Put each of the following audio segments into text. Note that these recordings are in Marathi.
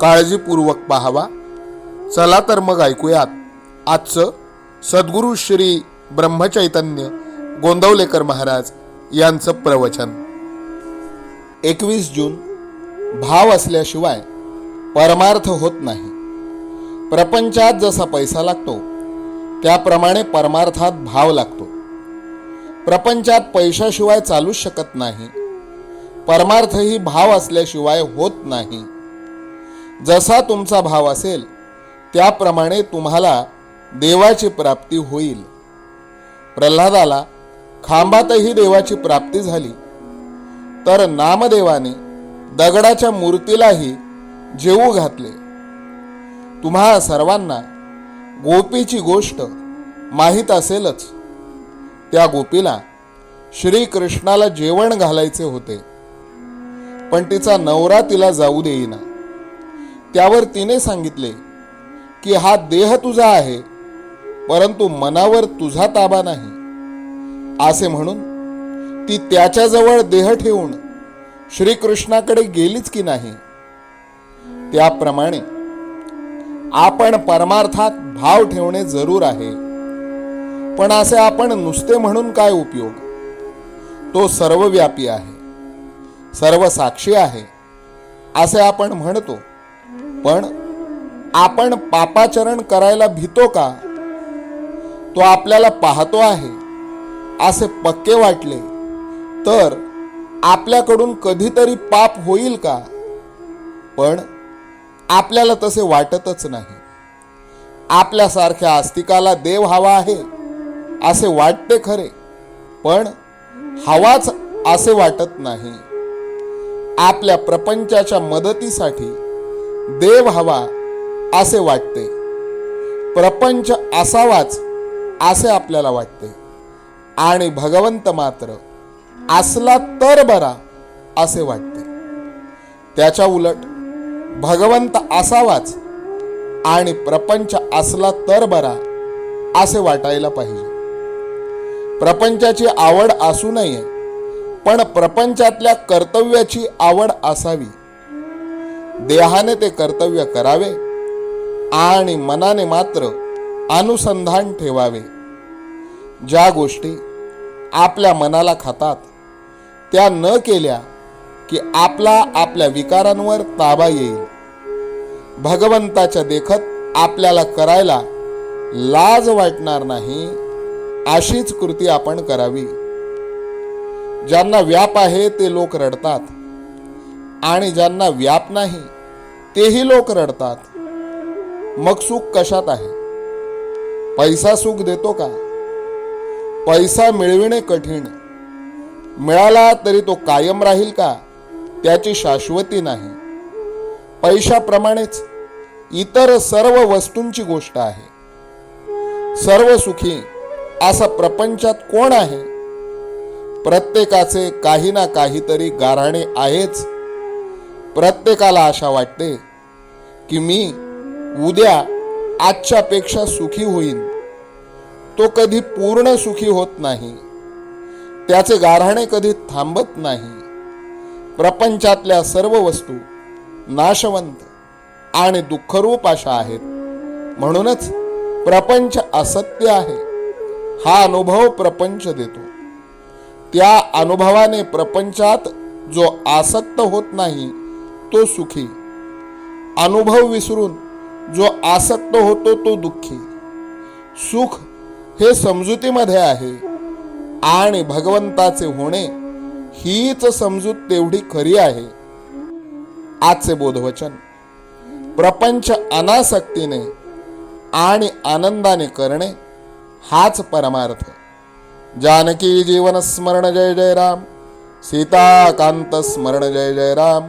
काळजीपूर्वक पाहावा. चला तर मग ऐकूयात. आजचं सद्गुरू श्री ब्रह्मचैतन्य गोंदवलेकर महाराज यांचं प्रवचन. एकवीस जून भाव असल्याशिवाय परमार्थ होत नाही. प्रपंचात जसा पैसा लागतो त्याप्रमाणे परमार्थात भाव लागतो. प्रपंचात पैशाशिवाय चालूच शकत नाही. परमार्थही भाव असल्याशिवाय होत नाही. जसा तुमचा भाव असेल त्याप्रमाणे तुम्हाला देवाची प्राप्ती होईल. प्रल्हादाला खांबातही देवाची प्राप्ती झाली. तर नामदेवाने दगडाच्या मूर्तीलाही जेवू घातले. तुम्हा सर्वांना गोपीची गोष्ट माहीत असेलच. त्या गोपीला श्रीकृष्णाला जेवण घालायचे होते. पण तिचा नवरा तिला जाऊ देईना. त्यावर तिने सांगितले की हा देह तुझा आहे परंतु मनावर तुझा ताबा नाही. असे म्हणून ती त्याच्याजवळ देह ठेवून श्रीकृष्णाकडे गेलीच की नाही. त्याप्रमाणे आपण परमार्थात भाव ठेवणे जरूर आहे पण असे आपण नुसते म्हणून काय उपयोग? तो सर्वव्यापी आहे सर्व साक्षी आहे असे आपण म्हणतो. पण आपण पापाचरण करायला भीतो का? तो आपल्याला पाहतो आहे. असे पक्के वाटले. तर आपल्याकडून कधीतरी पाप होईल का? पण आपल्याला तसे वाटतच नाही. आपल्यासारख्या आस्तिकाला देव हवा आहे असे वाटते खरे. पण हवाच असे वाटत नाही. आपल्या प्रपंचाच्या मदतीसाठी देव हवा असे वाटते. प्रपंच असावाच असे आपल्याला वाटते. आणि भगवंत मात्र असला तर बरा असे वाटते. त्याच्या उलट भगवंत असावाच आणि प्रपंच असला तर बरा असे वाटायला पाहिजे. प्रपंचाची आवड असू नये पण प्रपंचातल्या कर्तव्याची आवड असावी. देहाने ते कर्तव्य करावे आणि मनाने मात्र अनुसंधान ठेवावे. ज्या गोष्टी आपल्या मनाला खातात त्या न केल्या की आपला आपल्या विकारांवर ताबा येईल. भगवंताच्या देखत आपल्याला करायला लाज वाटणार नाही अशीच कृती आपण करावी. ज्यांना व्याप आहे ते लोक रडतात. आणि ज्यांना व्याप नाही तेही लोक रडतात. मग सुख कशात आहे? पैसा सुख देतो का? पैसा मिळविणे कठीण. मिळाला तरी तो कायम राहील का? त्याची शाश्वती नाही. पैशाप्रमाणेच इतर सर्व वस्तूंची गोष्ट आहे. सर्व सुखी असा प्रपंचात कोण आहे? प्रत्येकाचे काही ना काहीतरी गाराणे आहेच. प्रत्येकाला आशा वाटते की मी उद्या आजच्यापेक्षा सुखी होईन. तो कधी पूर्ण सुखी होत नाही. त्याचे गारहाणे कधी थांबत नाही. प्रपंचातल्या सर्व वस्तू नाशवंत आणि दुःखरूप अशा आहेत. म्हणूनच प्रपंच असत्य आहे. हा अनुभव प्रपंच देतो. त्या अनुभवाने प्रपंचात जो आसक्त होत नाही तो सुखी. अनुभव विसरून जो आसक्त होतो तो दुःखी. सुख हे समजुतीमध्ये आहे आणि भगवंताचे होणे हीच समजूत तेवढी खरी आहे. आजचे बोधवचन. प्रपंच अनासक्तीने आणि आनंदाने करणे हाच परमार्थ. जानकी जीवन स्मरण जय जय राम. सीताकांत स्मरण जय जय राम.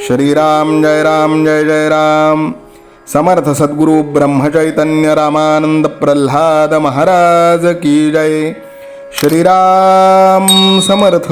श्रीराम जय राम जय जय राम। समर्थ सद्गुरु ब्रह्मचैतन्य रामानंद प्रल्हाद महाराज की जय। श्रीराम समर्थ।